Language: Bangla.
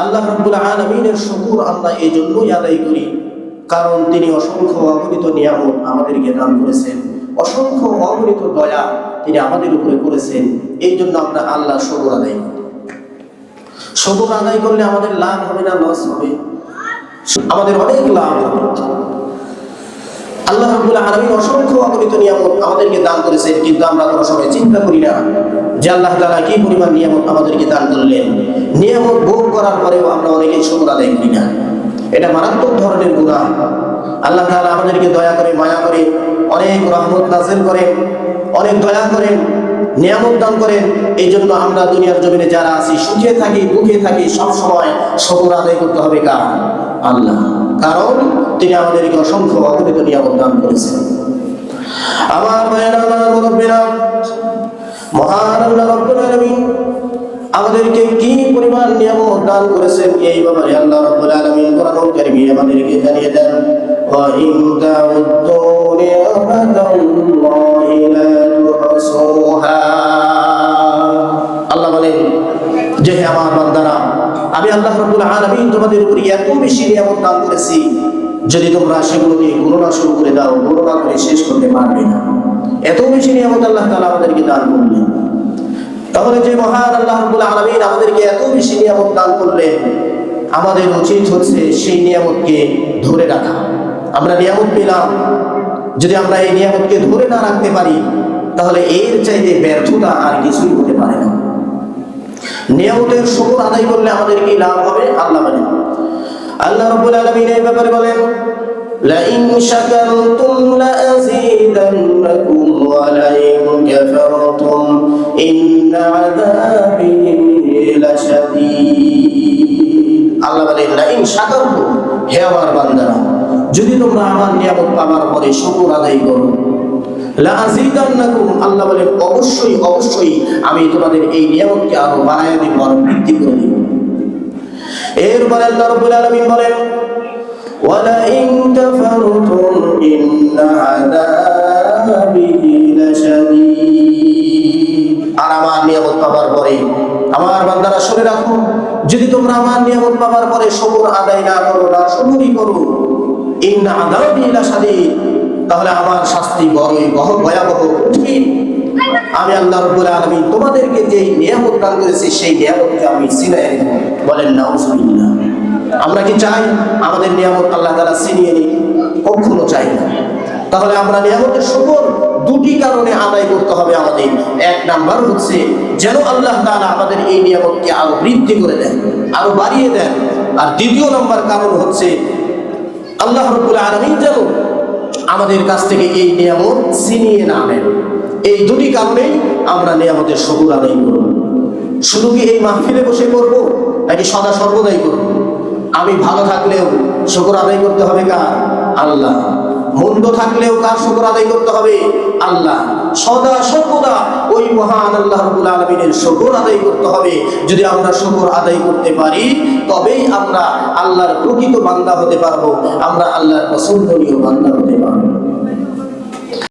আল্লাহ রব্বুল আলমিনের শুকুর আমরা এই জন্যই আদায় করি। কারণ তিনি অসংখ্য অগণিত নিয়ামত আমাদেরকে দান করেছেন। অসংখ্য অগণিত দয়া তিনি আমাদের উপরে করেছেন। এই জন্য আমরা আল্লাহ শুকুর আদায় করি। সবর আদায় করলে আমাদের লাভ হবে না লস হবে? আমাদের অনেক লাভ হবে। আল্লাহ রাব্বুল আলামিন অসংখ্য অগণিত নিয়ামত আমাদেরকে দান করেছেন, কিন্তু আমরা কোনো সময় চিন্তা করি না। যে আল্লাহ তাআলা কি পরিমাণ নিয়ামত আমাদেরকে দান করলেন? নিয়ামত ভোগ করার পরেও আমরা অনেকেই শুকর আদায় করি না। এটা মারাত্মক ধরনের গুনাহ। আল্লাহ তাআলা আমাদেরকে দয়া করে, মায়া করে, অনেক রহমত নাজিল করেন, অনেক দয়া করেন, নিয়ামত দান করেন। এই জন্য আমরা দুনিয়ার জমিনে যারা আছি, সুখে থাকি, দুঃখে থাকি, সব সময় শুকর আদায় করতে হবে কার? আল্লাহ। কারণ তিনি আমাদেরকে অসংখ্য অগণিত নিয়ামত দান করেছেন। আমার মায়ের মুরব্বীরা আমাদেরকে কি পরিমাণ নিয়ম দান করেছেন এই ব্যাপারে আল্লাহ রব্বুল আলামিন কোরআনুল কারীমে আমাদেরকে জানিয়ে দেন, ওয়া ইন তাউদ্দু নি'মাতাল্লাহি লা তুহসুহা আল্লাহ বলেন, যে হে আমার বান্দারা, আমি আল্লাহ রাব্বুল আলামিন তোমাদের উপর এত বেশি নিয়ামত দান করেছি, যদি তোমরা সেগুলোকে গণনা শুরু করে দাও, গণনা করে শেষ করতে পারবে না। এত বেশি নিয়ামত আল্লাহ তাআলা আমাদেরকে দান করলেন। তাহলে যে মহান আল্লাহ রবুল আলমিন আমাদেরকে এত বেশি নিয়ামত দান করলেন, আমাদের উচিত হচ্ছে সেই নিয়ামতকে ধরে রাখা। আমরা নিয়ামত পেলাম। যদি আমরা এই নিয়ামতকে ধরে না রাখতে পারি, তাহলে এর চাইতে ব্যর্থতা আর কিছুই হতে পারে না। নিয়ামতের শকর আদায় করলে আমাদের কি লাভ হবে? আল্লাহ বলেন। আল্লাহ রবুল আলমিন এই ব্যাপারে বলেন লাইন শাকান্তুম যদি তোমরা আমার নিয়ামত পাওয়ার পরে শুকর আদায় করো আল্লাহ বলেন অবশ্যই অবশ্যই আমি তোমাদের এই নিয়ামতকে আরও বাড়ায় দিব, আরও বৃদ্ধি করে দিব। এরপরে আল্লাহ বলেন, ওয়ালাইন কাফারতুম ইন্না শুনে রাখো। যদি তোমরা আমার নিয়ামত পাওয়ার পরে শুকর আদায় না করো না শুকরই করো, ইন্না আযাবি লাশাদীদ। তাহলে আমার শাস্তি বড়ই বহ ভয়াবহ কঠিন। আমি আল্লাহ রব্বুল আলামিন তোমাদেরকে যে নিয়ামত দান করেছি, সেই নিয়ামতকে আমি ছিনাই বলেন, নাউজুবিল্লাহ। আমরা কি চাই? আমাদের নিয়ামত আল্লাহ তাআলা ছিনিয়ে নিক, কখনো চাই না। তাহলে আমরা নিয়ামতের শুকর দুটি কারণে আদায় করতে হবে আমাদের। এক নাম্বার হচ্ছে, যেন আল্লাহ তাআলা আমাদের এই নিয়ামতকে আরও বৃদ্ধি করে দেন, আরও বাড়িয়ে দেন। আর দ্বিতীয় নম্বর কারণ হচ্ছে, আল্লাহ রব্বুল আলামিন যেন আমাদের কাছ থেকে এই নিয়ামত ছিনিয়ে না নেন। এই দুটি কারণেই আমরা নিয়ামতের সবুর আদায় করব। শুধু কি এই মাহফিলে বসে করব, নাকি সদা সর্বদাই করব? আমি ভালো থাকলেও শুকর আদায় করতে হবে কার? আল্লাহ। মন্দ থাকলেও কার শুকর আদায় করতে হবে। আল্লাহ সদা সর্বদা ওই মহান আল্লাহ রবুল আলমিনের শুকর আদায় করতে হবে। যদি আমরা শুকর আদায় করতে পারি, তবেই আমরা আল্লাহর প্রকৃত বান্দা হতে পারব। আমরা আল্লাহর পছন্দনীয় বান্দা হতে পারব।